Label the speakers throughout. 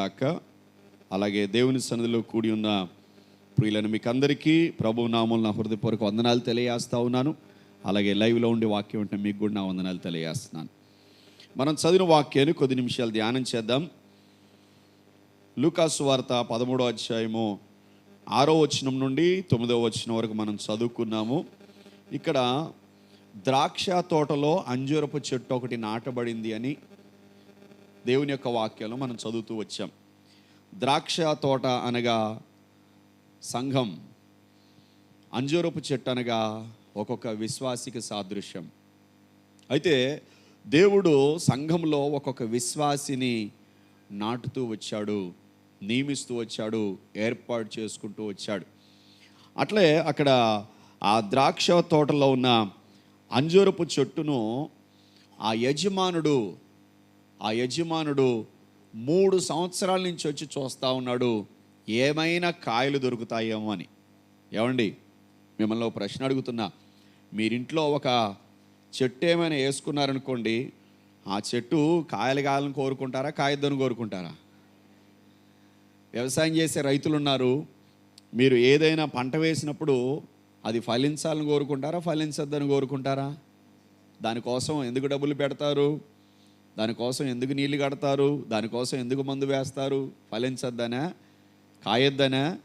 Speaker 1: గాక. అలాగే దేవుని సన్నిధిలో కూడి ఉన్న ప్రియులను మీకు అందరికీ ప్రభు నామం నా హృదయపూర్వక వందనాలు తెలియజేస్తా ఉన్నాను. అలాగే లైవ్లో ఉండే వాక్యం ఉంటే మీకు కూడా నా వందనాలు తెలియజేస్తున్నాను. మనం చదివిన వాక్యాన్ని కొద్ది నిమిషాలు ధ్యానం చేద్దాం. లూకాసు వార్త పదమూడో అధ్యాయము ఆరో వచనం నుండి తొమ్మిదో వచనం వరకు మనం చదువుకున్నాము. ఇక్కడ ద్రాక్ష తోటలో అంజూరపు చెట్టు ఒకటి నాటబడింది అని దేవుని యొక్క వాక్యాలు మనం చదువుతూ వచ్చాం. ద్రాక్ష తోట అనగా సంఘం అంజూరపు చెట్టు అనగా ఒక్కొక్క విశ్వాసికి సాదృశ్యం. అయితే దేవుడు సంఘంలో ఒక్కొక్క విశ్వాసిని నాటుతూ వచ్చాడు నియమిస్తూ వచ్చాడు ఏర్పాటు చేసుకుంటూ వచ్చాడు. అట్లే అక్కడ ఆ ద్రాక్ష తోటలో ఉన్న అంజూరపు చెట్టును ఆ యజమానుడు ఆ యజమానుడు మూడు సంవత్సరాల నుంచి వచ్చి చూస్తూ ఉన్నాడు ఏమైనా కాయలు దొరుకుతాయేమో అని. ఏమండి? మిమ్మల్ని ఒక ప్రశ్న అడుగుతున్నా. మీరింట్లో ఒక చెట్టు ఏమైనా వేసుకున్నారనుకోండి ఆ చెట్టు కాయలు కాయాలని కోరుకుంటారా కాయద్దని కోరుకుంటారా? వ్యవసాయం చేసే రైతులు ఉన్నారు మీరు ఏదైనా పంట వేసినప్పుడు అది ఫలించాలని కోరుకుంటారా ఫలించద్దని కోరుకుంటారా? దానికోసం ఎందుకు డబ్బులు పెడతారు? దానికోసం ఎందుకు నీళ్ళు కడతారు? దానికోసం ఎందుకు మందు వేస్తారు? ఫలించద్దనా? కాయొద్దనా?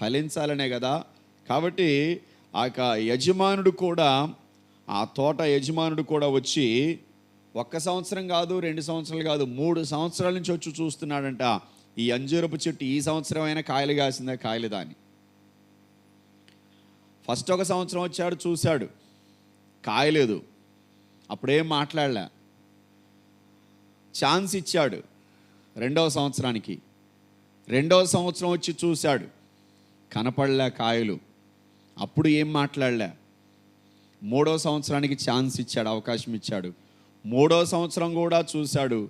Speaker 1: ఫలించాలనే కదా. కాబట్టి ఆ యొక్క యజమానుడు కూడా ఆ తోట యజమానుడు కూడా వచ్చి ఒక్క సంవత్సరం కాదు రెండు సంవత్సరాలు కాదు మూడు సంవత్సరాల నుంచి వచ్చి చూస్తున్నాడంట. ఈ అంజూరపు చెట్టు ఈ సంవత్సరం అయినా కాయలు కాసిందా? కాయలు దాని. ఫస్ట్ ఒక సంవత్సరం వచ్చాడు చూశాడు. కాయలేదు. అప్పుడేం మాట్లాడలే. ఛాన్స్ ఇచ్చాడు రెండవ సంవత్సరానికి. రెండవ సంవత్సరం వచ్చి చూశాడు. కనపడలే కాయలు. అప్పుడు ఏం మాట్లాడలే? మూడో సంవత్సరానికి ఛాన్స్ ఇచ్చాడు అవకాశం ఇచ్చాడు. మూడో సంవత్సరం కూడా చూశాడు.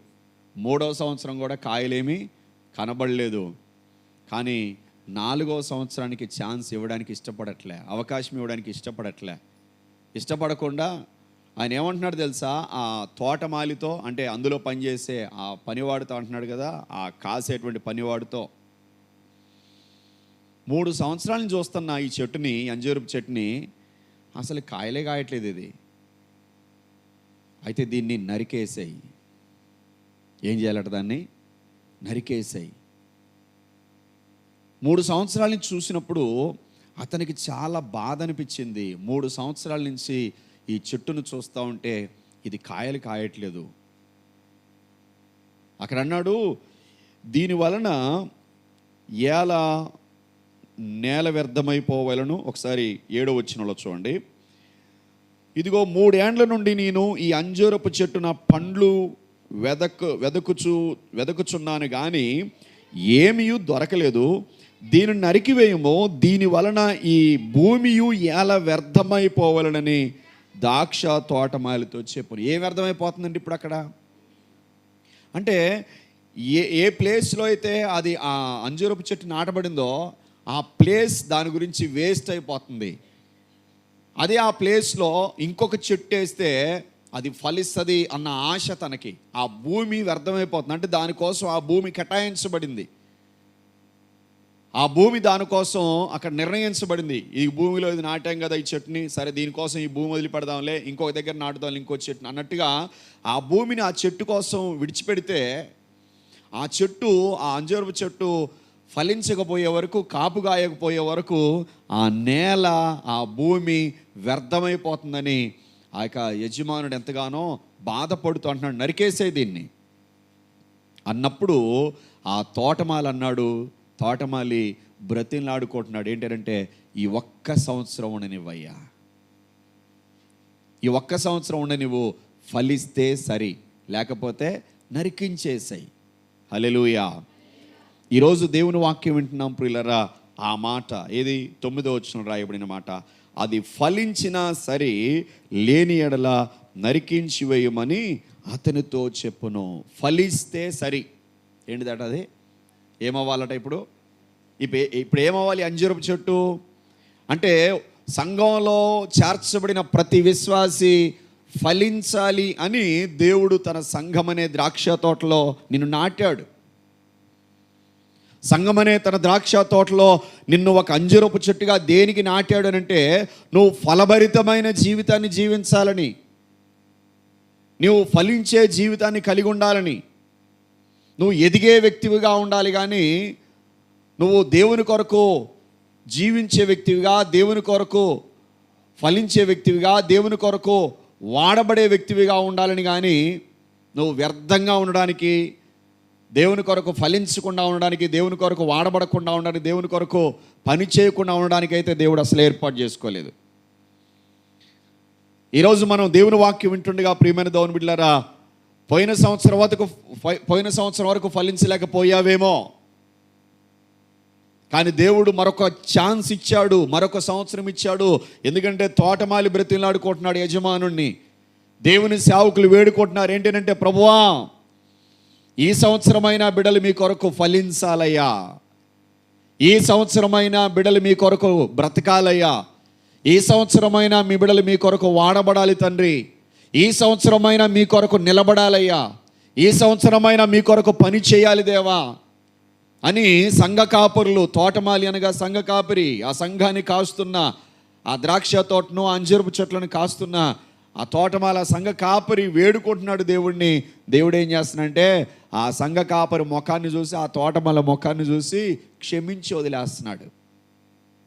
Speaker 1: మూడో సంవత్సరం కూడా కాయలేమి కనబడలేదు. కానీ నాలుగో సంవత్సరానికి ఛాన్స్ ఇవ్వడానికి ఇష్టపడట్లే అవకాశం ఇవ్వడానికి ఇష్టపడట్లే. ఇష్టపడకుండా ఆయన ఏమంటున్నాడు తెలుసా? ఆ తోటమాలితో అంటే అందులో పనిచేసే ఆ పనివాడితో అంటున్నాడు కదా ఆ కాసేటువంటి పనివాడితో. మూడు సంవత్సరాలను చూస్తున్న ఈ చెట్టుని అంజూరపు చెట్టుని అసలు కాయలే కాయట్లేదు ఇది. అయితే దీన్ని నరికేసాయి. ఏం చేయాలట దాన్ని? నరికేసాయి. మూడు సంవత్సరాల నుంచి చూసినప్పుడు అతనికి చాలా బాధ అనిపించింది. మూడు సంవత్సరాల నుంచి ఈ చెట్టును చూస్తూ ఉంటే ఇది కాయలు కాయట్లేదు. అక్కడ అన్నాడు దీని వలన ఎలా నేల వ్యర్థమైపోవలను? ఒకసారి ఏడో వచ్చినలో చూడండి. ఇదిగో మూడేండ్ల నుండి నేను ఈ అంజూరపు చెట్టున పండ్లు వెదకు వెదకుచు వెదకుచున్నాను కానీ ఏమీ దొరకలేదు. దీనిని నరికివేయము. దీని వలన ఈ భూమియు ఎలా వ్యర్థమైపోవాలనని ద్రాక్ష తోటమాలితో చెప్పును ఏమి అర్థమైపోతుందండి ఇప్పుడు అక్కడ? అంటే ఏ ఏ ప్లేస్లో అయితే అది ఆ అంజూరపు చెట్టు నాటబడిందో ఆ ప్లేస్ దాని గురించి వేస్ట్ అయిపోతుంది. అదే ఆ ప్లేస్లో ఇంకొక చెట్టు వేస్తే అది ఫలిస్తుంది అన్న ఆశ తనకి. ఆ భూమి వ్యర్థమైపోతుంది. అంటే దానికోసం ఆ భూమి కేటాయించబడింది. ఆ భూమి దానికోసం అక్కడ నిర్ణయించబడింది. ఈ భూమిలో ఇది నాటాం కదా ఈ చెట్టుని సరే దీనికోసం ఈ భూమి వదిలిపెడదాంలే ఇంకొక దగ్గర నాటుదాం ఇంకో చెట్టుని అన్నట్టుగా ఆ భూమిని ఆ చెట్టు కోసం విడిచిపెడితే ఆ చెట్టు ఆ అంజూరపు చెట్టు ఫలించకపోయే వరకు కాపు కాయకపోయే వరకు ఆ నేల ఆ భూమి వ్యర్థమైపోతుందని ఆ యొక్క యజమానుడు ఎంతగానో బాధపడుతూ అంటున్నాడు. నరికేసే దీన్ని. అన్నప్పుడు ఆ తోటమాలన్నాడు తోటమాలి బ్రతిలాడుకుంటున్నాడు ఏంటంటే ఈ ఒక్క సంవత్సరం ఉండనివ్వయ్యా. ఈ ఒక్క సంవత్సరం ఉండనివ్వు ఫలిస్తే సరి లేకపోతే నరికించేసాయి. హలెలుయా ఈరోజు దేవుని వాక్యం వింటున్నాం ప్రియులరా ఆ మాట ఏది? తొమ్మిదో వచ్చిన రాయబడిన మాట. అది ఫలించినా సరే లేని ఎడల నరికించి వేయమని అతనితో చెప్పును. ఫలిస్తే సరి. ఏంటిదట అది? ఏమవ్వాలట ఇప్పుడు? ఇప్పుడు ఇప్పుడు ఏమవ్వాలి అంజూరపు చెట్టు? అంటే సంఘంలో చేర్చబడిన ప్రతి విశ్వాసి ఫలించాలి అని దేవుడు తన సంఘం అనే ద్రాక్ష తోటలో నిన్ను నాటాడు. సంగమనే తన ద్రాక్ష తోటలో నిన్ను ఒక అంజురపు చెట్టుగా దేనికి నాటాడు అని అంటే నువ్వు ఫలభరితమైన జీవితాన్ని జీవించాలని నువ్వు ఫలించే జీవితాన్ని కలిగి ఉండాలని. నువ్వు ఎదిగే వ్యక్తివిగా ఉండాలి కానీ నువ్వు దేవుని కొరకు జీవించే వ్యక్తివిగా దేవుని కొరకు ఫలించే వ్యక్తివిగా దేవుని కొరకు వాడబడే వ్యక్తివిగా ఉండాలని కానీ నువ్వు వ్యర్థంగా ఉండడానికి దేవుని కొరకు ఫలించకుండా ఉండడానికి దేవుని కొరకు వాడబడకుండా ఉండడానికి దేవుని కొరకు పని చేయకుండా ఉండడానికి అయితే దేవుడు అసలు ఏర్పాటు చేసుకోలేదు. ఈరోజు మనం దేవుని వాక్యం వింటుండగా ప్రియమైన దేవుని బిడ్డలారా పోయిన సంవత్సరం వరకు పోయిన సంవత్సరం వరకు ఫలించలేకపోయావేమో. కానీ దేవుడు మరొక ఛాన్స్ ఇచ్చాడు మరొక సంవత్సరం ఇచ్చాడు. ఎందుకంటే తోటమాలి బ్రతిలాడుకుంటున్నాడు యజమానుణ్ణి. దేవుని సేవకులు వేడుకుంటున్నారు. ఏంటంటే ప్రభువా ఈ సంవత్సరమైన బిడలు మీ కొరకు ఫలించాలయ్యా. ఈ సంవత్సరమైన బిడలు మీ కొరకు బ్రతకాలయ్యా. ఈ సంవత్సరమైన మీ బిడలు మీ కొరకు వాడబడాలి తండ్రి. ఈ సంవత్సరమైనా మీ కొరకు నిలబడాలయ్యా. ఈ సంవత్సరమైనా మీ కొరకు పని చేయాలి దేవా అని సంఘ కాపురులు తోటమాలి అనగా సంఘ కాపురి ఆ సంఘాన్ని కాస్తున్న ఆ ద్రాక్ష తోటను అంజరుపు చెట్లను కాస్తున్న ఆ తోటమాల సంఘ కాపరి వేడుకుంటున్నాడు దేవుడిని దేవుడు ఏం చేస్తున్నాడంటే ఆ సంఘ కాపరి ముఖాన్ని చూసి ఆ తోటమాల ముఖాన్ని చూసి క్షమించి వదిలేస్తున్నాడు.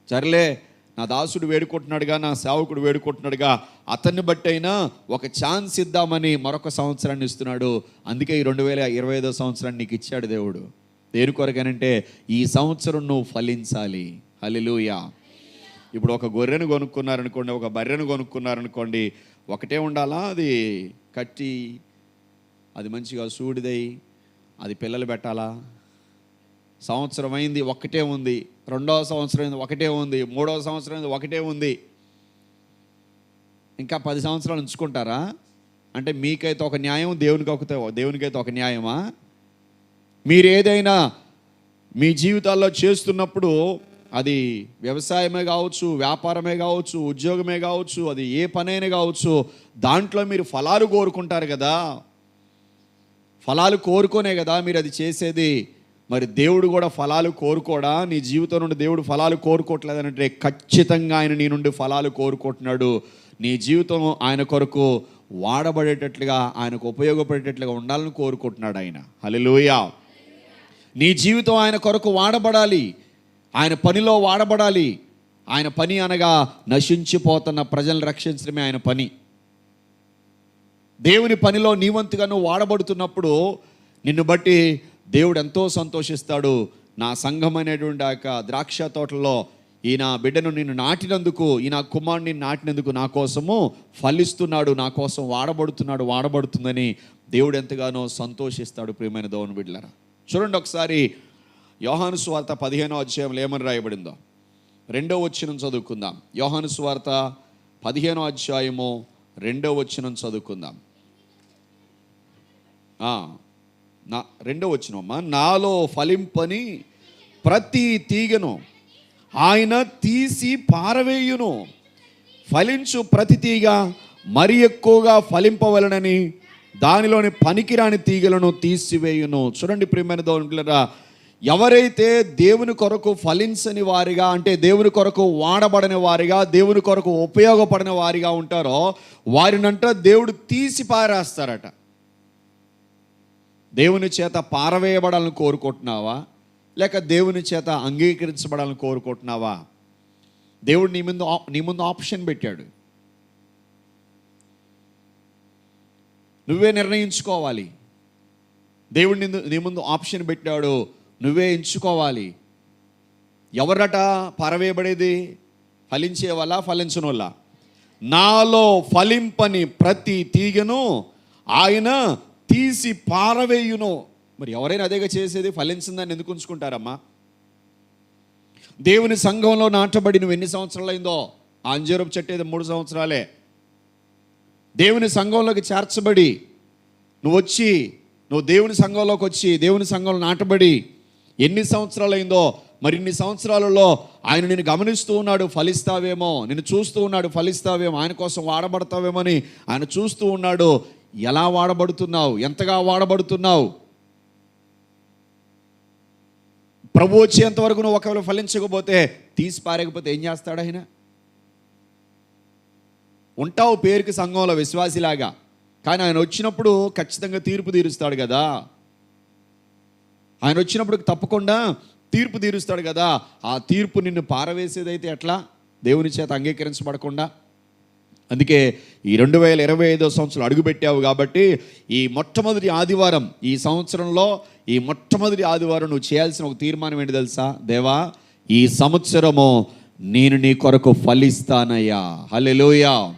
Speaker 1: సర్లే నా దాసుడు వేడుకుంటున్నాడుగా నా సేవకుడు వేడుకుంటున్నాడుగా అతన్ని బట్టి అయినా ఒక ఛాన్స్ ఇద్దామని మరొక సంవత్సరాన్ని ఇస్తున్నాడు. అందుకే ఈ రెండు వేల ఇరవై ఐదో సంవత్సరాన్ని నీకు ఇచ్చాడు దేవుడు. దేని కొరకనంటే ఈ సంవత్సరం నువ్వు ఫలించాలి. హలిలుయా ఇప్పుడు ఒక గొర్రెను కొనుక్కున్నారనుకోండి ఒక బర్రెను కొనుక్కున్నారనుకోండి ఒకటే ఉండాలా? అది కట్టి అది మంచిగా సూడిదై అది పిల్లలు పెట్టాలా? సంవత్సరం అయింది ఒకటే ఉంది. రెండవ సంవత్సరం ఒకటే ఉంది మూడవ సంవత్సరం ఒకటే ఉంది. ఇంకా పది సంవత్సరాలు ఉంచుకుంటారా? అంటే మీకైతే ఒక న్యాయం దేవునికి ఒక దేవునికైతే ఒక న్యాయమా? మీరు ఏదైనా మీ జీవితాల్లో చేస్తున్నప్పుడు అది వ్యవసాయమే కావచ్చు వ్యాపారమే కావచ్చు ఉద్యోగమే కావచ్చు అది ఏ పనైనా కావచ్చు దాంట్లో మీరు ఫలాలు కోరుకుంటారు కదా. ఫలాలు కోరుకోనే కదా మీరు అది చేసేది. మరి దేవుడు కూడా ఫలాలు కోరుకోడా? నీ జీవితం నుండి దేవుడు ఫలాలు కోరుకోవట్లేదంటే ఖచ్చితంగా ఆయన నీ నుండి ఫలాలు కోరుకుంటున్నాడు. నీ జీవితం ఆయన కొరకు వాడబడేటట్లుగా ఆయనకు ఉపయోగపడేటట్లుగా ఉండాలని కోరుకుంటున్నాడు ఆయన. హలోయా నీ జీవితం ఆయన కొరకు వాడబడాలి. ఆయన పనిలో వాడబడాలి. ఆయన పని అనగా నశించిపోతున్న ప్రజలను రక్షించడమే ఆయన పని. దేవుని పనిలో నీవంతుగా నువ్వు వాడబడుతున్నప్పుడు నిన్ను బట్టి దేవుడు ఎంతో సంతోషిస్తాడు. నా సంఘం అనేటువంటి ఆ యొక్క ద్రాక్ష తోటలో ఈయన బిడ్డను నేను నాటినందుకు ఈయన కుమారుని నాటినందుకు నా కోసము ఫలిస్తున్నాడు నా కోసం వాడబడుతున్నాడు వాడబడుతుందని దేవుడు ఎంతగానో సంతోషిస్తాడు ప్రియమైన దోవన బిడ్డలరా. చూడండి ఒకసారి యోహాను స్వార్త పదిహేనో అధ్యాయంలో ఏమని రాయబడిందో. రెండో వచ్చినం చదువుకుందాం. యోహాను స్వార్త పదిహేనో అధ్యాయము రెండో వచ్చినం చదువుకుందాం. నా రెండో వచ్చినమ్మా నాలో ఫలింపని ప్రతి తీగను ఆయన తీసి పారవేయును. ఫలించు ప్రతి తీగ మరి ఎక్కువగా ఫలింపవలనని దానిలోని పనికిరాని తీగలను తీసివేయును. చూడండి ప్రియమైన దోనులరా ఎవరైతే దేవుని కొరకు ఫలించని వారిగా అంటే దేవుని కొరకు వాడబడని వారిగా దేవుని కొరకు ఉపయోగపడని వారిగా ఉంటారో వారినంట దేవుడు తీసి పారేస్తారట. దేవుని చేత పారవేయబడాలని కోరుకుంటున్నావా? లేక దేవుని చేత అంగీకరించబడాలని కోరుకుంటున్నావా? దేవుడు నీ ముందు నీ ముందు ఆప్షన్ పెట్టాడు. నువ్వే నిర్ణయించుకోవాలి. దేవుడు నిన్ను నీ ముందు ఆప్షన్ పెట్టాడు. నువ్వే ఎంచుకోవాలి. ఎవరట పారవేయబడేది? ఫలించే వల్ల ఫలించను నాలో ఫలింపని ప్రతి తీగను ఆయన తీసి పారవేయును. మరి ఎవరైనా అదేగా చేసేది? ఫలించిందని ఎందుకు ఉంచుకుంటారమ్మా? దేవుని సంఘంలో నాటబడి నువ్వు ఎన్ని సంవత్సరాలు అయిందో? చెట్టేది మూడు సంవత్సరాలే. దేవుని సంఘంలోకి చేర్చబడి నువ్వు వచ్చి నువ్వు దేవుని సంఘంలోకి వచ్చి దేవుని సంఘంలో నాటబడి ఎన్ని సంవత్సరాలు అయిందో మరిన్ని సంవత్సరాలలో ఆయన నేను గమనిస్తూ ఉన్నాడు ఫలిస్తావేమో. నేను చూస్తూ ఉన్నాడు ఫలిస్తావేమో. ఆయన కోసం వాడబడతావేమో అని ఆయన చూస్తూ ఉన్నాడు. ఎలా వాడబడుతున్నావు? ఎంతగా వాడబడుతున్నావు? ప్రభు వచ్చేంత వరకు నువ్వు ఒకవేళ ఫలించకపోతే తీసి పారేకపోతే ఏం చేస్తాడు ఆయన? ఉంటావు పేరుకి సంఘంలో విశ్వాసిలాగా కానీ ఆయన వచ్చినప్పుడు ఖచ్చితంగా తీర్పు తీరుస్తాడు కదా. ఆయన వచ్చినప్పుడు తప్పకుండా తీర్పు తీరుస్తాడు కదా. ఆ తీర్పు నిన్ను పారవేసేదైతే ఎట్లా? దేవుని చేత అంగీకరించబడకుండా అందుకే ఈ రెండు వేల ఇరవై ఐదో సంవత్సరం అడుగుపెట్టావు కాబట్టి ఈ మొట్టమొదటి ఆదివారం ఈ సంవత్సరంలో ఈ మొట్టమొదటి ఆదివారం నువ్వు చేయాల్సిన ఒక తీర్మానం ఏంటి తెలుసా? దేవా ఈ సంవత్సరము నేను నీ కొరకు ఫలిస్తానయ్యా. హల్లెలూయా.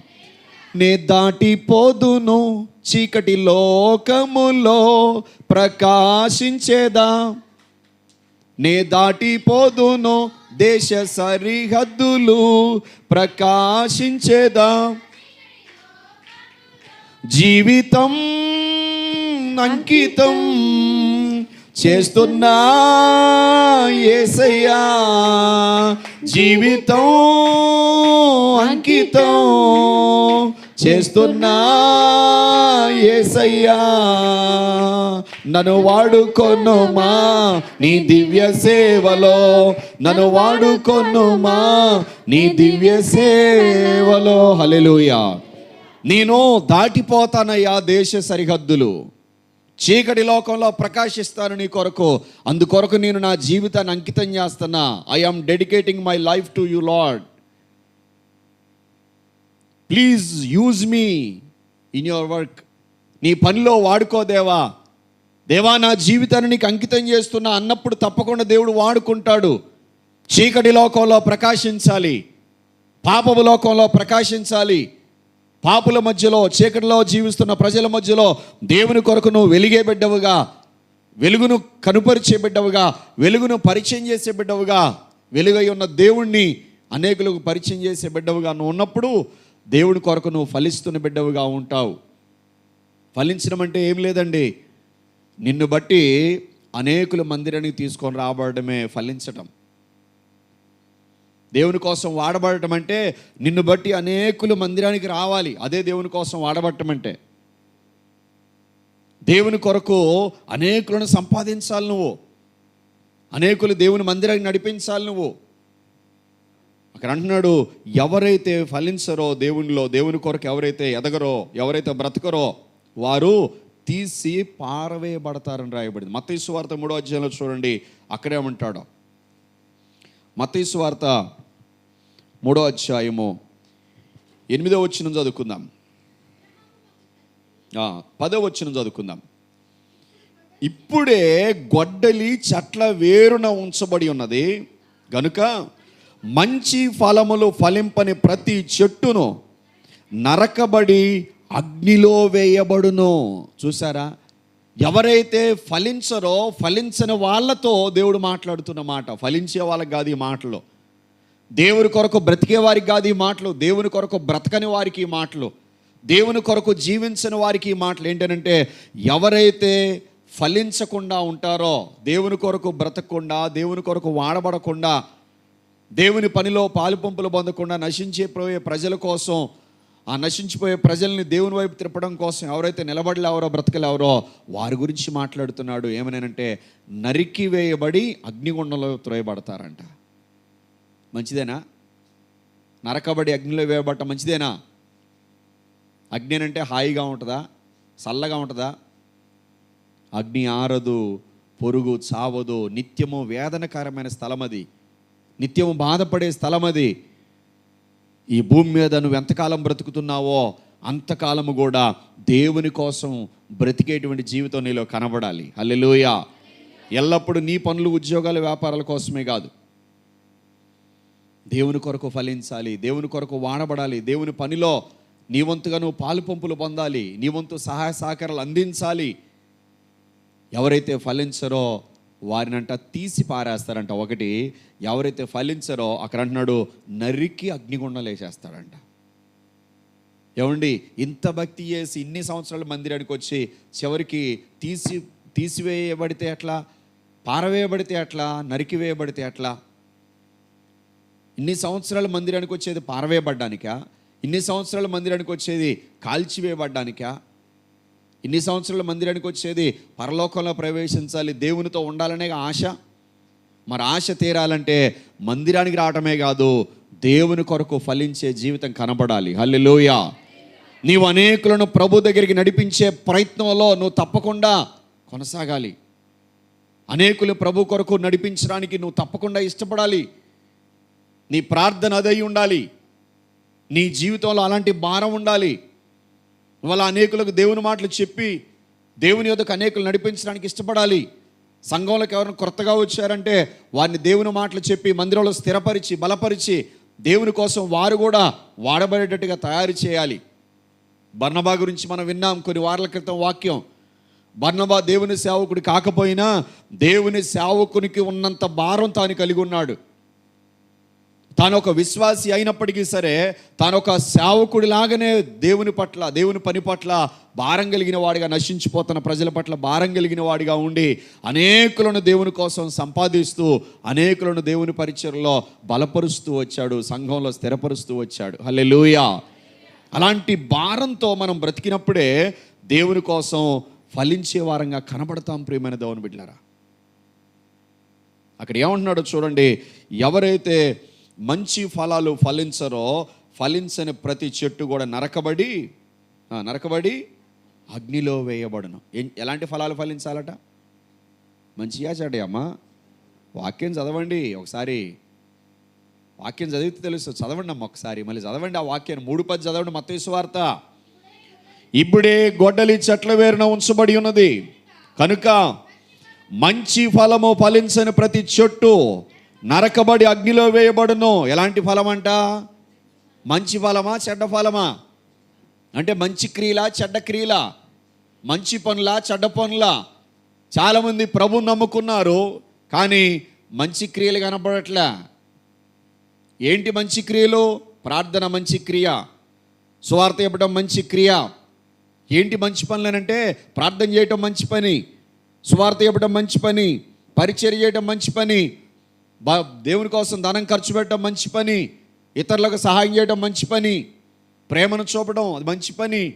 Speaker 1: నే దాటిపోదును చీకటి లోకములో ప్రకాశించేదా? నే దాటిపోదును దేశ సరిహద్దులు ప్రకాశించేదా? జీవితం అంకితం చేస్తున్నా ఏసయ్యా. జీవితం అంకితం చేస్తున్నా ఏసయ్యా. నన్ను వాడుకొనుమా నీ దివ్య సేవలో. నన్ను వాడుకొనుమా నీ దివ్య సేవలో. హలెలుయా నేను దాటిపోతానయ్యా దేశ సరిహద్దులు. చీకటి లోకంలో ప్రకాశిస్తాను నీ కొరకు. అందుకొరకు నేను నా జీవితాన్ని అంకితం చేస్తున్నా. I dedicating my life to you lord please use me in your work నీ పనిలో వాడుకో దేవా. దేవా నా జీవితాన్ని నీకు అంకితం చేస్తున్నా అన్నప్పుడు తప్పకుండా దేవుడు వాడుకుంటాడు. చీకటి లోకంలో ప్రకాశించాలి. పాపపు లోకంలో ప్రకాశించాలి. పాపుల మధ్యలో చీకటిలో జీవిస్తున్న ప్రజల మధ్యలో దేవుని కొరకు నువ్వు వెలిగే బిడ్డవుగా వెలుగును కనుపరిచే బిడ్డవుగా వెలుగును పరిచయం చేసే బిడ్డవుగా వెలుగై ఉన్న దేవుణ్ణి అనేకులకు పరిచయం చేసే బిడ్డవుగా నువ్వు ఉన్నప్పుడు దేవుని కొరకు నువ్వు ఫలిస్తున్న బిడ్డవుగా ఉంటావు. ఫలించడం అంటే ఏం లేదండి. నిన్ను బట్టి అనేకులు మందిరానికి తీసుకొని రాబడమే ఫలించటం. దేవుని కోసం వాడబడటం అంటే నిన్ను బట్టి అనేకులు మందిరానికి రావాలి. అదే దేవుని కోసం వాడబడటం అంటే. దేవుని కొరకు అనేకులను సంపాదించాలి నువ్వు. అనేకులు దేవుని మందిరానికి నడిపించాలి నువ్వు. అక్కడ అంటున్నాడు ఎవరైతే ఫలించరో దేవునిలో దేవుని కొరకు ఎవరైతే ఎదగరో ఎవరైతే బ్రతకరో వారు తీసి పారవేయబడతారని రాయబడింది. మతీసు వార్త మూడో అధ్యాయంలో చూడండి. అక్కడే ఉంటాడు. మత్తయి వార్త మూడో అధ్యాయము ఎనిమిదో వచ్చిన చదువుకుందాం. పదో వచ్చిన చదువుకుందాం. ఇప్పుడే గొడ్డలి చెట్ల వేరున ఉంచబడి ఉన్నది. గనుక మంచి ఫలములు ఫలింపని ప్రతి చెట్టును నరకబడి అగ్నిలో వేయబడును. చూసారా? ఎవరైతే ఫలించరో ఫలించని వాళ్ళతో దేవుడు మాట్లాడుతున్న మాట. ఫలించే వాళ్ళకి కాదు ఈ మాటలు. దేవుని కొరకు బ్రతికే వారికి కాదు ఈ మాటలు. దేవుని కొరకు బ్రతకని వారికి ఈ మాటలు. దేవుని కొరకు జీవించని వారికి ఈ మాటలు. ఏంటంటే ఎవరైతే ఫలించకుండా ఉంటారో దేవుని కొరకు బ్రతకకుండా దేవుని కొరకు వాడబడకుండా దేవుని పనిలో పాలుపంపులు పొందకుండా నశించిపోయే ప్రజల కోసం ఆ నశించిపోయే ప్రజల్ని దేవుని వైపు తిప్పడం కోసం ఎవరైతే నిలబడలేవరో బ్రతకలేవరో వారి గురించి మాట్లాడుతున్నాడు. ఏమనంటే నరికి వేయబడి అగ్నిగుండంలో త్రోయబడతారంట. మంచిదేనా? నరకబడి అగ్నిలో వేయబడటం మంచిదేనా? అగ్ని అంటే హాయిగా ఉంటుందా? చల్లగా ఉంటుందా? అగ్ని ఆరదు పొరుగు చావదు నిత్యము వేదనకరమైన స్థలం అది నిత్యం బాధపడే స్థలం అది. ఈ భూమి మీద నువ్వు ఎంతకాలం బ్రతుకుతున్నావో అంతకాలము కూడా దేవుని కోసం బ్రతికేటువంటి జీవితం నీలో కనబడాలి. అల్లెలోయ ఎల్లప్పుడూ నీ పనులు ఉద్యోగాలు వ్యాపారాల కోసమే కాదు. దేవుని కొరకు ఫలించాలి దేవుని కొరకు వాడబడాలి దేవుని పనిలో నీ వంతుగా నువ్వు పాలు పంపులు పొందాలి నీ వంతు సహాయ సహకారాలు అందించాలి. ఎవరైతే ఫలించరో వారినంట తీసి పారేస్తారంట. ఒకటి ఎవరైతే ఫలించరో అక్కడ అంటున్నాడు నరికి అగ్నిగుండం వేసేస్తాడంట. ఏమండి ఇంత భక్తి చేసి ఇన్ని సంవత్సరాలు మందిరానికి వచ్చి చివరికి తీసి తీసివేయబడితే ఎట్లా? పారవేయబడితే ఎట్లా? నరికివేయబడితే ఎట్లా? ఇన్ని సంవత్సరాలు మందిరానికి వచ్చేది పారవేయబడ్డానికా? ఇన్ని సంవత్సరాల మందిరానికి వచ్చేది కాల్చివేయబడ్డానికా? ఇన్ని సంవత్సరాల మందిరానికి వచ్చేది పరలోకంలో ప్రవేశించాలి దేవునితో ఉండాలనే ఆశ. మరి ఆశ తీరాలంటే మందిరానికి రావటమే కాదు దేవుని కొరకు ఫలించే జీవితం కనబడాలి. హల్లెలూయ. నీవు అనేకులను ప్రభు దగ్గరికి నడిపించే ప్రయత్నంలో నువ్వు తప్పకుండా కొనసాగాలి. అనేకులు ప్రభు కొరకు నడిపించడానికి నువ్వు తప్పకుండా ఇష్టపడాలి. నీ ప్రార్థన అదై ఉండాలి. నీ జీవితంలో అలాంటి భారం ఉండాలి. వాళ్ళ అనేకులకు దేవుని మాటలు చెప్పి దేవుని యొద్దకు అనేకులు నడిపించడానికి ఇష్టపడాలి. సంఘంలోకి ఎవరైనా కొత్తగా వచ్చారంటే వారిని దేవుని మాటలు చెప్పి మందిరంలో స్థిరపరిచి బలపరిచి దేవుని కోసం వారు కూడా వాడబడేటట్టుగా తయారు చేయాలి. బర్ణబా గురించి మనం విన్నాం కొన్ని వారాల క్రితం వాక్యం. బర్ణబా దేవుని సేవకుడు కాకపోయినా దేవుని సేవకునికి ఉన్నంత భారం తాను కలిగి ఉన్నాడు. తాను ఒక విశ్వాసి అయినప్పటికీ సరే తాను ఒక సేవకుడి లాగానే దేవుని పట్ల దేవుని పని పట్ల భారం కలిగిన వాడిగా నశించిపోతున్న ప్రజల పట్ల భారం కలిగిన వాడిగా ఉండి అనేకులను దేవుని కోసం సంపాదిస్తూ అనేకులను దేవుని పరిచయలో బలపరుస్తూ వచ్చాడు సంఘంలో స్థిరపరుస్తూ వచ్చాడు. హల్లెలూయా! అలాంటి భారంతో మనం బ్రతికినప్పుడే దేవుని కోసం ఫలించే వారంగా కనబడతాం ప్రియమైన దేవుని బిడ్డారా అక్కడ ఏమంటున్నాడో చూడండి ఎవరైతే మంచి ఫలాలు ఫలించరో ఫలించని ప్రతి చెట్టు కూడా నరకబడి నరకబడి అగ్నిలో వేయబడును. ఎలాంటి ఫలాలు ఫలించాలట? మంచిగా చెడ్డయా అమ్మా వాక్యం చదవండి ఒకసారి. వాక్యం చదివితే తెలుసు. చదవండి అమ్మ ఒకసారి. మళ్ళీ చదవండి ఆ వాక్యాన్ని. మూడు పది చదవండి మత వార్త. ఇప్పుడే గొడ్డలి చెట్ల వేరున ఉంచబడి ఉన్నది. కనుక మంచి ఫలము ఫలించని ప్రతి చెట్టు నరకబడి అగ్నిలో వేయబడును. ఎలాంటి ఫలం అంట మంచి ఫలమా చెడ్డ ఫలమా? అంటే మంచి క్రియలా చెడ్డ క్రియలా? మంచి పనులా చెడ్డ పనులా? చాలామంది ప్రభు నమ్ముకున్నారు కానీ మంచి క్రియలు కనపడట్లే. ఏంటి మంచి క్రియలు? ప్రార్థన మంచి క్రియ. సువార్త ఇవ్వడం మంచి క్రియ. ఏంటి మంచి పనులనంటే ప్రార్థన చేయటం మంచి పని. సువార్త ఇవ్వడం మంచి పని. పరిచర్య చేయటం మంచి పని. బా దేవుని కోసం ధనం ఖర్చు పెట్టడం మంచి పని ఇతరులకు సహాయం చేయడం మంచి పని ప్రేమను చూపడం అది మంచి పని.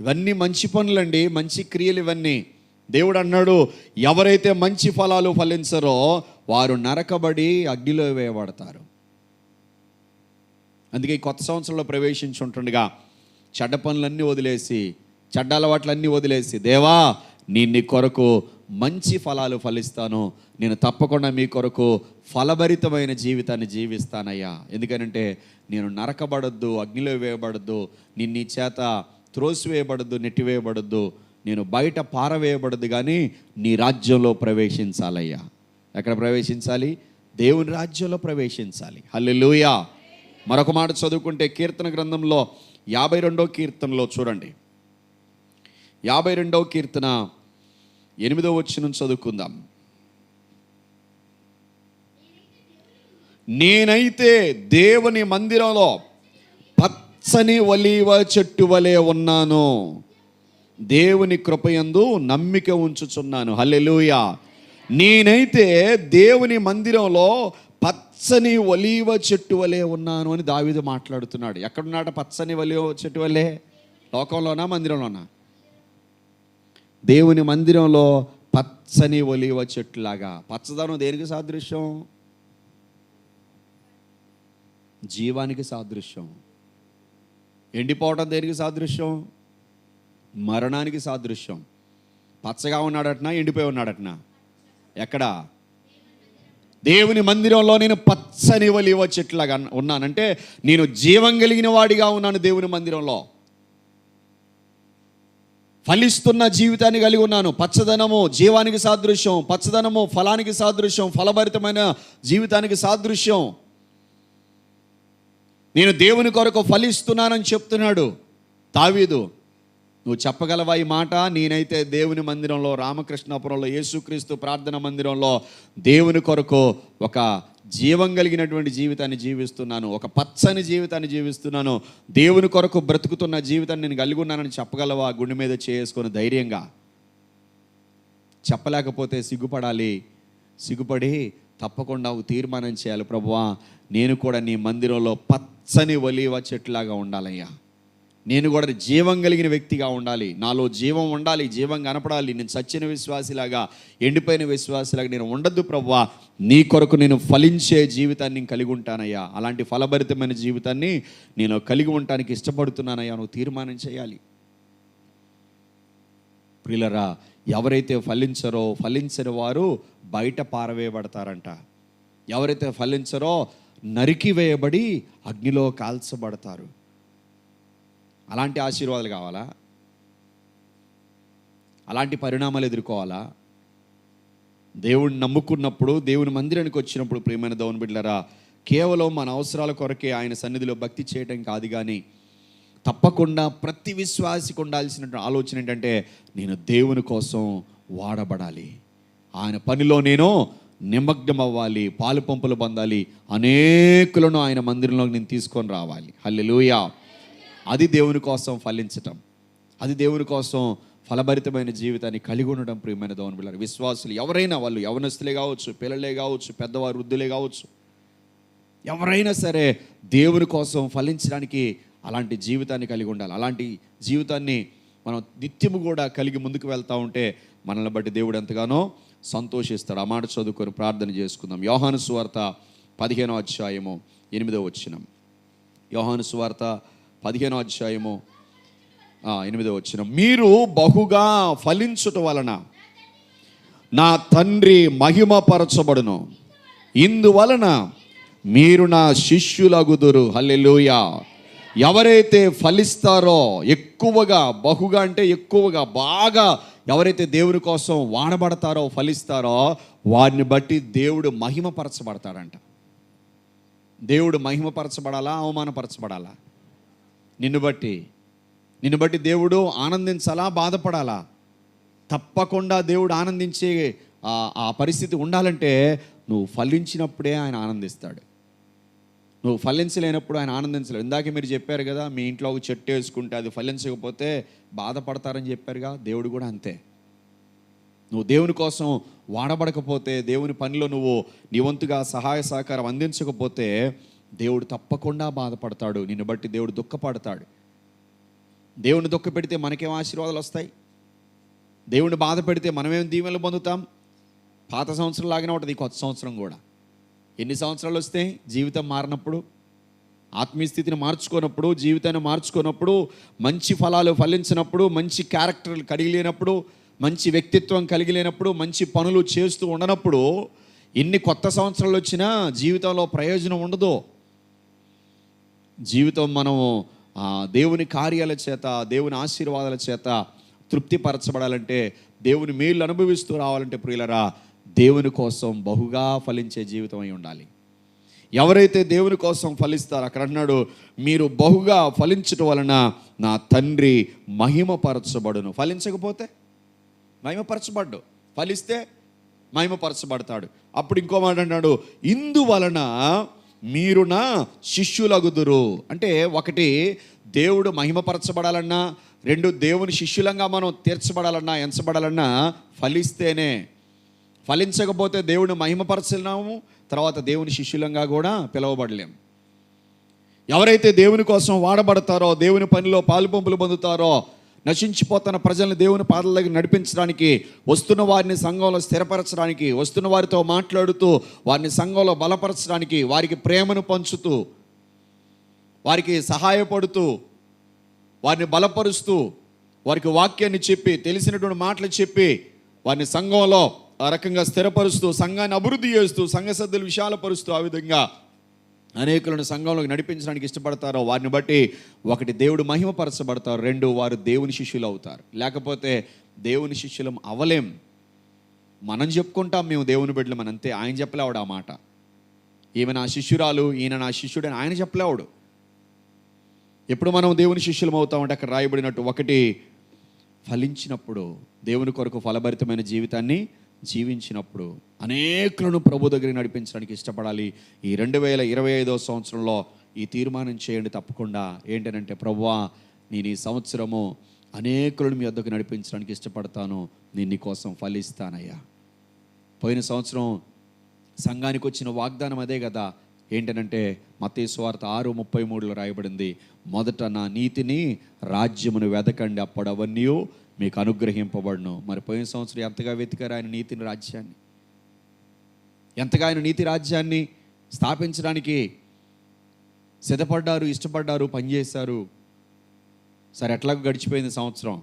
Speaker 1: ఇవన్నీ మంచి పనులండి మంచి క్రియలు ఇవన్నీ. దేవుడు అన్నాడు ఎవరైతే మంచి ఫలాలు ఫలించరో వారు నరకబడి అగ్నిలో వేయబడతారు. అందుకే ఈ కొత్త సంవత్సరంలో ప్రవేశించుంటుండగా చెడ్డ పనులన్నీ వదిలేసి చెడ్డ అలవాట్లన్నీ వదిలేసి దేవా నీ నీ కొరకు మంచి ఫలాలు ఫలిస్తాను. నేను తప్పకుండా మీ కొరకు ఫలభరితమైన జీవితాన్ని జీవిస్తానయ్యా. ఎందుకనంటే నేను నరకబడద్దు అగ్నిలో వేయబడద్దు నిన్ను నీ చేత త్రోసివేయబడద్దు నెట్టివేయబడద్దు నేను బయట పారవేయబడద్దు కానీ నీ రాజ్యంలో ప్రవేశించాలయ్యా. ఎక్కడ ప్రవేశించాలి? దేవుని రాజ్యంలో ప్రవేశించాలి. హల్లెలూయా. మరొక మాట చదువుకుంటే కీర్తన గ్రంథంలో యాభై రెండో కీర్తనలో చూడండి. యాభై రెండవ కీర్తన ఎనిమిదో వచ్చిన చదువుకుందాం. నేనైతే దేవుని మందిరంలో పచ్చని ఒలీవ చెట్టు వలె ఉన్నాను. దేవుని కృపయందు నమ్మిక ఉంచుచున్నాను. హల్లెలూయా. నేనైతే దేవుని మందిరంలో పచ్చని ఒలీవ చెట్టు వలె ఉన్నాను అని దావిద మాట్లాడుతున్నాడు. ఎక్కడున్నాడు పచ్చని ఒలీవ చెట్టు వలె? లోకంలోనా? మందిరంలోనా? దేవుని మందిరంలో పచ్చని ఒలివ చెట్టులాగా. పచ్చదనం దేనికి సాదృశ్యం? జీవానికి సాదృశ్యం. ఎండిపోవడం దేనికి సాదృశ్యం? మరణానికి సాదృశ్యం. పచ్చగా ఉన్నాడటనా ఎండిపోయి ఉన్నాడటనా? ఎక్కడ? దేవుని మందిరంలో నేను పచ్చని ఒలివ చెట్లాగా ఉన్నానంటే నేను జీవం కలిగిన వాడిగా ఉన్నాను దేవుని మందిరంలో. ఫలిస్తున్న జీవితాన్ని కలిగి ఉన్నాను. పచ్చదనము జీవానికి సాదృశ్యం పచ్చదనము ఫలానికి సాదృశ్యం ఫలభరితమైన జీవితానికి సాదృశ్యం. నేను దేవుని కొరకు ఫలిస్తున్నానని చెప్తున్నాడు తావీదు నువ్వు చెప్పగలవా ఈ మాట? నేనైతే దేవుని మందిరంలో రామకృష్ణాపురంలో యేసుక్రీస్తు ప్రార్థన మందిరంలో దేవుని కొరకు ఒక జీవం కలిగినటువంటి జీవితాన్ని జీవిస్తున్నాను. ఒక పచ్చని జీవితాన్ని జీవిస్తున్నాను. దేవుని కొరకు బ్రతుకుతున్న జీవితాన్ని నేను కలిగి ఉన్నానని చెప్పగలవా? గుండె మీద చేసుకొని ధైర్యంగా. చెప్పలేకపోతే సిగ్గుపడాలి. సిగ్గుపడి తప్పకుండా తీర్మానం చేయాలి. ప్రభువా నేను కూడా నీ మందిరంలో పచ్చని ఒలీవ చెట్టులాగా ఉండాలయ్యా. నేను కూడా జీవం కలిగిన వ్యక్తిగా ఉండాలి. నాలో జీవం ఉండాలి జీవం కనపడాలి. నేను చచ్చిన విశ్వాసిలాగా ఎండిపోయిన విశ్వాసిలాగా నేను ఉండద్దు ప్రవ్వా. నీ కొరకు నేను ఫలించే జీవితాన్ని నేను కలిగి ఉంటానయ్యా. అలాంటి ఫలభరితమైన జీవితాన్ని నేను కలిగి ఉండటానికి ఇష్టపడుతున్నానయ్యా. నువ్వు తీర్మానం చేయాలి. ప్రిలరా ఎవరైతే ఫలించరో ఫలించని వారు బయట పారవేయబడతారంట. ఎవరైతే ఫలించరో నరికివేయబడి అగ్నిలో కాల్చబడతారు. అలాంటి ఆశీర్వాదాలు కావాలా? అలాంటి పరిణామాలు ఎదుర్కోవాలా? దేవుడిని నమ్ముకున్నప్పుడు దేవుని మందిరానికి వచ్చినప్పుడు ప్రియమైన దౌన్ బిడ్డలరా కేవలం మన అవసరాల కొరకే ఆయన సన్నిధిలో భక్తి చేయటం కాదు కానీ తప్పకుండా ప్రతి విశ్వాసికి ఉండాల్సిన ఆలోచన ఏంటంటే నేను దేవుని కోసం వాడబడాలి. ఆయన పనిలో నేను నిమగ్నం అవ్వాలి పాలు పంపులు పొందాలి అనేకులను ఆయన మందిరంలోకి నేను తీసుకొని రావాలి. హల్లెలూయా. అది దేవుని కోసం ఫలించటం. అది దేవుని కోసం ఫలభరితమైన జీవితాన్ని కలిగి ఉండడం ప్రియమైన దేవుని బిళ్ళారు విశ్వాసులు ఎవరైనా వాళ్ళు యవనస్తులే కావచ్చు పిల్లలే కావచ్చు పెద్దవారు వృద్ధులే కావచ్చు ఎవరైనా సరే దేవుని కోసం ఫలించడానికి అలాంటి జీవితాన్ని కలిగి ఉండాలి. అలాంటి జీవితాన్ని మనం నిత్యము కూడా కలిగి ముందుకు వెళ్తూ ఉంటే మనల్ని బట్టి దేవుడు ఎంతగానో సంతోషిస్తాడు. ఆ మాట చదువుకొని ప్రార్థన చేసుకుందాం. యోహాను సువార్త పదిహేనో అధ్యాయము ఎనిమిదో వచ్చినం యోహాను సువార్త పదిహేనో అధ్యాయము ఎనిమిదో వచ్చిన మీరు బహుగా ఫలించుట వలన నా తండ్రి మహిమపరచబడును. ఇందువలన మీరు నా శిష్యులగుదురు. హల్లెలూయ. ఎవరైతే ఫలిస్తారో ఎక్కువగా బహుగా అంటే ఎక్కువగా బాగా ఎవరైతే దేవుని కోసం వాడబడతారో ఫలిస్తారో వారిని బట్టి దేవుడు మహిమపరచబడతాడంట. దేవుడు మహిమపరచబడాలా అవమానపరచబడాలా? నిన్ను బట్టి. నిన్ను బట్టి దేవుడు ఆనందించాలా? బాధపడాలా? తప్పకుండా దేవుడు ఆనందించే ఆ- పరిస్థితి ఉండాలంటే నువ్వు ఫలించినప్పుడే ఆయన ఆనందిస్తాడు. నువ్వు ఫలించలేనప్పుడు ఆయన ఆనందించలేవు ఇందాక మీరు చెప్పారు కదా మీ ఇంట్లో ఒక చెట్టు వేసుకుంటే అది ఫలించకపోతే బాధపడతారని చెప్పారుగా? దేవుడు కూడా అంతే. నువ్వు దేవుని కోసం వాడబడకపోతే దేవుని పనిలో నువ్వు నీ వంతుగా సహాయ సహకారం అందించకపోతే దేవుడు తప్పకుండా బాధపడతాడు నిన్ను బట్టి దేవుడు దుఃఖపడతాడు. దేవుని దుఃఖ పెడితే మనకేం ఆశీర్వాదాలు వస్తాయి? దేవుని బాధ పెడితే మనమేం దీవెనలు పొందుతాం? పాత సంవత్సరం లాగానే ఉంటుంది కొత్త సంవత్సరం కూడా. ఎన్ని సంవత్సరాలు వస్తాయి జీవితం మారినప్పుడు ఆత్మీయ స్థితిని మార్చుకున్నప్పుడు జీవితాన్ని మార్చుకున్నప్పుడు మంచి ఫలాలు ఫలించినప్పుడు మంచి క్యారెక్టర్లు కలిగి లేనప్పుడు మంచి వ్యక్తిత్వం కలిగి లేనప్పుడు మంచి పనులు చేస్తూ ఉండనప్పుడు ఎన్ని కొత్త సంవత్సరాలు వచ్చినా జీవితంలో ప్రయోజనం ఉండదు. జీవితం మనము దేవుని కార్యాల చేత దేవుని ఆశీర్వాదాల చేత తృప్తిపరచబడాలంటే దేవుని మేలు అనుభవిస్తూ రావాలంటే ప్రియులరా దేవుని కోసం బహుగా ఫలించే జీవితం అయి ఉండాలి. ఎవరైతే దేవుని కోసం ఫలిస్తారో అక్కడ అన్నాడు మీరు బహుగా ఫలించటం వలన నా తండ్రి మహిమపరచబడును. ఫలించకపోతే మహిమపరచబడ్డు. ఫలిస్తే మహిమపరచబడతాడు. అప్పుడు ఇంకో మాట అన్నాడు ఇందువలన మీరు నా శిష్యులగుదురు. అంటే ఒకటి దేవుడు మహిమపరచబడాలన్నా రెండు దేవుని శిష్యులంగా మనం తీర్చబడాలన్నా ఎంచబడాలన్నా ఫలిస్తేనే. ఫలించకపోతే దేవుని మహిమపరచలేము తర్వాత దేవుని శిష్యులంగా కూడా పిలవబడలేము ఎవరైతే దేవుని కోసం వాడబడతారో దేవుని పనిలో పాలుపంపులు పొందుతారో నశించిపోతున్న ప్రజలను దేవుని పాదల దగ్గర నడిపించడానికి వస్తున్న వారిని సంఘంలో స్థిరపరచడానికి వస్తున్న వారితో మాట్లాడుతూ వారిని సంఘంలో బలపరచడానికి వారికి ప్రేమను పంచుతూ వారికి సహాయపడుతూ వారిని బలపరుస్తూ వారికి వాక్యాన్ని చెప్పి తెలిసినటువంటి మాటలు చెప్పి వారిని సంఘంలో ఆ రకంగా స్థిరపరుస్తూ సంఘాన్ని అభివృద్ధి చేస్తూ సంఘ సద్దులు విశాలపరుస్తూ ఆ విధంగా అనేకులను సంఘంలోకి నడిపించడానికి ఇష్టపడతారో వారిని బట్టి ఒకటి దేవుడు మహిమపరచబడతారు రెండు వారు దేవుని శిష్యులు అవుతారు. లేకపోతే దేవుని శిష్యులం అవలేం. మనం చెప్పుకుంటాం మేము దేవుని బిడ్డలం అని అంతే ఆయన చెప్పలేవాడు ఆ మాట. ఈమె నా శిష్యురాలు ఈయన నా శిష్యుడు అని ఆయన చెప్పలేవాడు. ఎప్పుడు మనం దేవుని శిష్యులం అవుతామంటే అక్కడ రాయబడినట్టు ఒకటి ఫలించినప్పుడు దేవుని కొరకు ఫలభరితమైన జీవితాన్ని జీవించినప్పుడు అనేకులను ప్రభు దగ్గరికి నడిపించడానికి ఇష్టపడాలి. ఈ రెండు వేల ఇరవై ఐదో సంవత్సరంలో ఈ తీర్మానం చేయండి తప్పకుండా. ఏంటనంటే ప్రభువా నేను ఈ సంవత్సరము అనేకులను మీ వద్దకు నడిపించడానికి ఇష్టపడతాను. నేను నీ కోసం ఫలిస్తానయ్యా. పోయిన సంవత్సరం సంఘానికి వచ్చిన వాగ్దానం అదే కదా. ఏంటనంటే మతీ స్వార్థ ఆరు ముప్పై మూడులో రాయబడింది మొదట నా నీతిని రాజ్యమును వెదకండి అప్పుడు అవన్నీ మీకు అనుగ్రహింపబడును. మరి పోయిన సంవత్సరం ఎంతగా వెతికారు ఆయన నీతిని రాజ్యాన్ని? ఎంతగా ఆయన నీతి రాజ్యాన్ని స్థాపించడానికి సిద్ధపడ్డారు ఇష్టపడ్డారు పనిచేశారు? సరే ఎట్లాగో గడిచిపోయింది సంవత్సరం.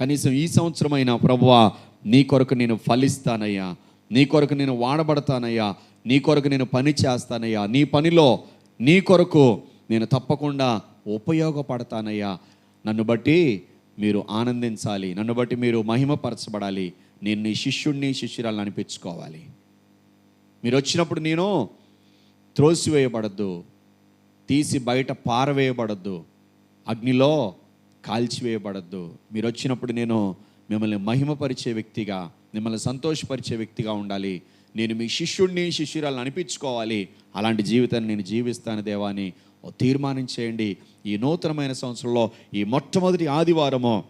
Speaker 1: కనీసం ఈ సంవత్సరం అయినా ప్రభువా నీ కొరకు నేను ఫలిస్తానయ్యా. నీ కొరకు నేను వాడబడతానయ్యా. నీ కొరకు నేను పని చేస్తానయ్యా. నీ పనిలో నీ కొరకు నేను తప్పకుండా ఉపయోగపడతానయ్యా. నన్ను బట్టి మీరు ఆనందించాలి. నన్ను బట్టి మీరు మహిమపరచబడాలి. నేను నీ శిష్యుణ్ణి శిష్యురాలను అనిపించుకోవాలి. మీరు వచ్చినప్పుడు నేను త్రోసివేయబడద్దు. తీసి బయట పారవేయబడద్దు. అగ్నిలో కాల్చివేయబడద్దు. మీరు వచ్చినప్పుడు నేను మిమ్మల్ని మహిమపరిచే వ్యక్తిగా మిమ్మల్ని సంతోషపరిచే వ్యక్తిగా ఉండాలి. నేను మీ శిష్యుణ్ణి శిష్యురాలను అనిపించుకోవాలి. అలాంటి జీవితాన్ని నేను జీవిస్తాను దేవా అని తీర్మానం చేయండి ఈ నూతనమైన సంవత్సరంలో ఈ మొట్టమొదటి ఆదివారము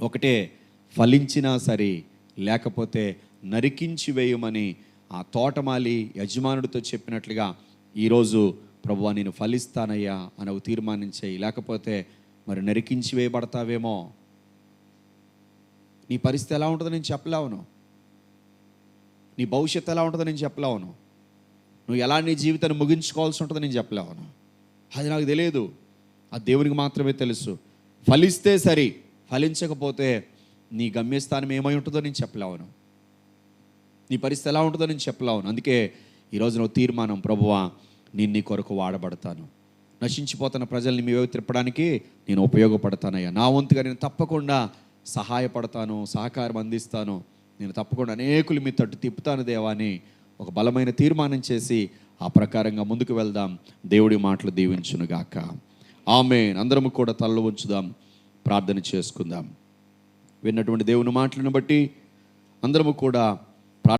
Speaker 1: ఒకటే ఫలించినా సరే లేకపోతే నరికించి వేయమని ఆ తోటమాలి యజమానుడితో చెప్పినట్లుగా ఈరోజు ప్రభువా నేను ఫలిస్తానయ్యా అని ఒక తీర్మానం చేయి లేకపోతే మరి నరికించి వేయబడతావేమో? నీ పరిస్థితి ఎలా ఉంటుందో నేను చెప్పలేవును. నీ భవిష్యత్తు ఎలా ఉంటుందో నేను చెప్పలేవును. నువ్వు ఎలా నీ జీవితాన్ని ముగించుకోవాల్సి ఉంటుందో నేను చెప్పలేవును. అది నాకు తెలియదు ఆ దేవునికి మాత్రమే తెలుసు. ఫలిస్తే సరి ఫలించకపోతే నీ గమ్యస్థానం ఏమై ఉంటుందో నేను చెప్పలేవును. నీ పరిస్థితి ఎలా ఉంటుందో నేను చెప్పలేవును. అందుకే ఈరోజు నువ్వు తీర్మానం ప్రభువా నేను నీ కొరకు వాడబడతాను. నశించిపోతున్న ప్రజల్ని మీ వైపు తిప్పడానికి నేను ఉపయోగపడతానయ్యా. నా వంతుగా నేను తప్పకుండా సహాయపడతాను సహకారం అందిస్తాను. నేను తప్పకుండా అనేకులు మీ తట్టు తిప్పుతాను దేవా అని ఒక బలమైన తీర్మానం చేసి ఆ ప్రకారంగా ముందుకు వెళ్దాం. దేవుడి మాటలు దీవించునుగాక ఆమె అందరము కూడా తలలో ఉంచుదాం. ప్రార్థన చేసుకుందాం. విన్నటువంటి దేవుని మాటలను బట్టి అందరము కూడా